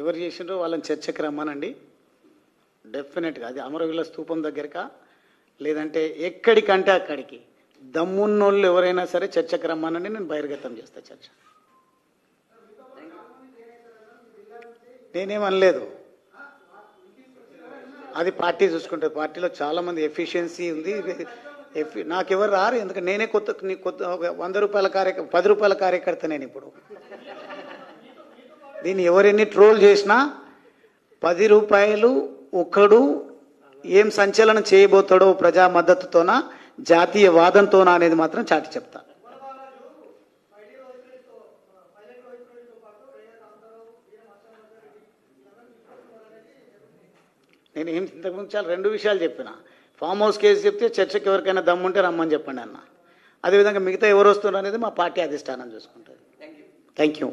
ఎవరు చేసిండ్రో వాళ్ళని చర్చకు రమ్మనండి. డెఫినెట్గా అది అమరవీల స్తూపం దగ్గరక? లేదంటే ఎక్కడికంటే అక్కడికి? దమ్మున్నోళ్ళు ఎవరైనా సరే చర్చకి రమ్మనండి నేను బహిర్గతం చేస్తా చర్చ. నేనేమనలేదు అది పార్టీ చూసుకుంటుంది పార్టీలో చాలామంది ఎఫిషియన్సీ ఉంది. ఎఫి నాకెవరు రారు ఎందుకంటే నేనే కొత్త నీ కొత్త ఒక వంద రూపాయల కార్యక పది రూపాయల కార్యకర్త నేను ఇప్పుడు. దీన్ని ఎవరెన్ని ట్రోల్ చేసినా పది రూపాయలు ఒకడు ఏం సంచలనం చేయబోతాడో ప్రజా మద్దతుతోనా జాతీయ వాదంతోనా అనేది మాత్రం చాటి చెప్తా. నేను ఏం ఇంతకుముందు చాలా రెండు విషయాలు చెప్పిన. ఫామ్ హౌస్ కేసు చెప్తే చర్చకి ఎవరికైనా దమ్ముంటే రమ్మని చెప్పండి అన్న. అదేవిధంగా మిగతా ఎవరు వస్తున్నారు అనేది మా పార్టీ అధిష్టానం చూసుకుంటుంది. Thank you